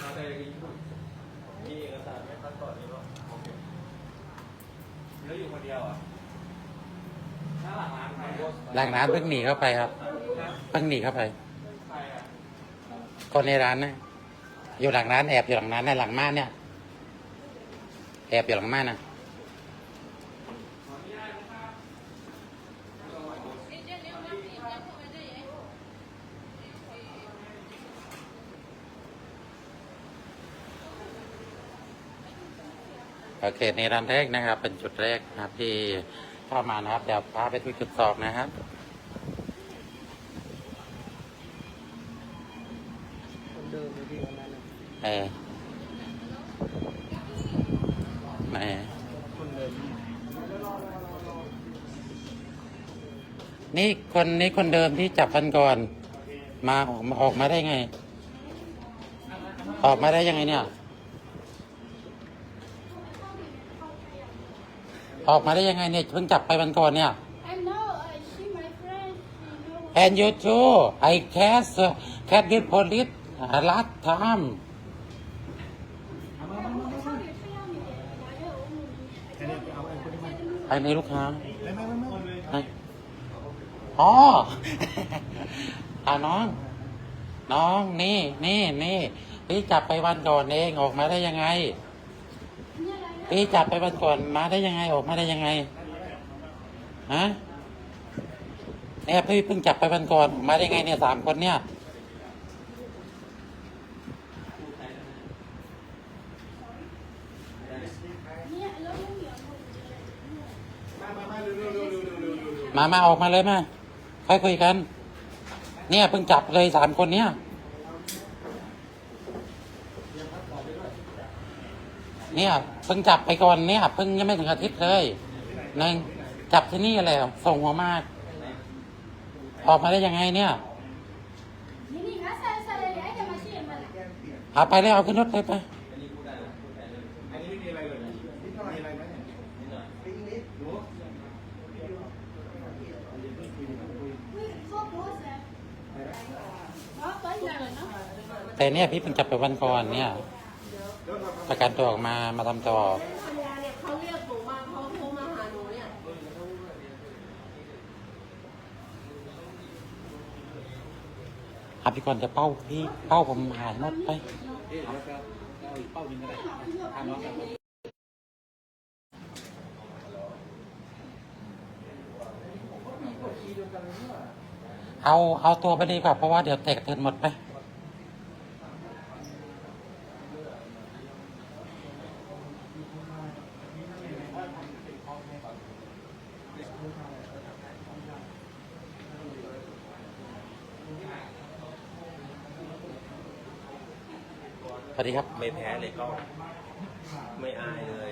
มาได้ยินมีเอกสารไหมขั้นตอนนี้ป่ะโอเคแล้วอยู่คนเดียวอะถ้าหลังร้านใครหลังร้านเพิ่งหนีเข้าไปครับเพิ่งหนีเข้าไป ใครอะคนในร้านนะอยู่หลังร้านแอบอยู่หลังร้านในะหลังม่านเนี่ย แอบอยู่หลังม่านนะ โอเคในร้านแรกนะครับ เป็นจุดแรกนะครับที่เข้ามานะครับเดี๋ยวพาไปที่จุดสองนะครับเดิมเอ้ออไหนนี่คนนี้คนเดิมที่จับฟันก่อน มาออกมาได้ไง ออกมาได้ยังไงเนี่ย ออกมาได้ยังไงเนี่ยเพิ่งจับไปวันก่อนเนี่ย I know, I see my friend, she know. and you too I catch uh, catch this police uh, last time ไอ้นี่ลูกค้าไม่ไม่ไม่ไม่ไอ้อ๋ออ่าน้อง น้องนี่นี่นี่พี่จับไปวันก่อนเองออกมาได้ยังไง พี่จับไปวันก่อนมาได้ยังไงออกมาได้ยังไงฮะเนี่ยพี่เพิ่งจับไปวันก่อนออกมาได้ไงเนี่ยสามคนเนี่ยมามาออกมาเลยมาค่อยคุยกัน เนี่ยเพิ่งจับเลยสามคนเนี่ย เนี่ยเพิ่งจับไปก่อนเนี่ยเพิ่งยังไม่ถึงอาทิตย์เลยหนึ่งจับที่นี่แหละส่งหัวมากออกมาได้ยังไงเนี่ย Nini, nasa sa lali, ay, kamasi, malaki. เอาไปเลยเอาขึ้นรถเลยไปอันนี้พูดได้นะพูดได้เลยอันนี้ไม่มีอะไรเลยนะนิดหน่อยอะไรไหมเนี่ยนิดหน่อย Uy, so close, eh. Oh, fine lang, no? แต่เนี่ยพี่เพิ่งจับไปวันก่อนเนี่ย ประกันตัวออกมามาทำต่อภรรยาเนี่ยเขาเรียกหนูมาเขาโทรมาหาหนูเนี่ยอาพี่ก่อนจะเป้าพี่เป้าผมหายหมดไป เอาเอาตัวไปดีกว่าเพราะว่าเดี๋ยวแตกเทินหมดไป สวัสดีครับ ไม่แพ้เลยก็ ไม่อายเลย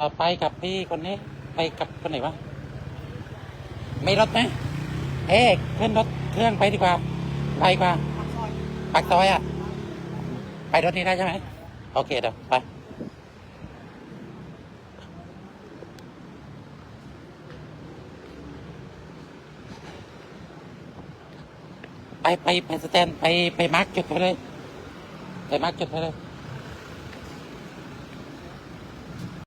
ต่อไปกับพี่คนนี้ ไปกับคนไหนวะ ไม่รถไหมเอ๊ะขึ้นรถเครื่องไปดีกว่า ไปกว่าปากซอยอะ ไปรถนี้ได้ใช่ไหม โอเคเดี๋ยวไป ไปไปไปสแตนไปไปมาร์กจุดไปเลย ไปมาร์กจุดไปเลย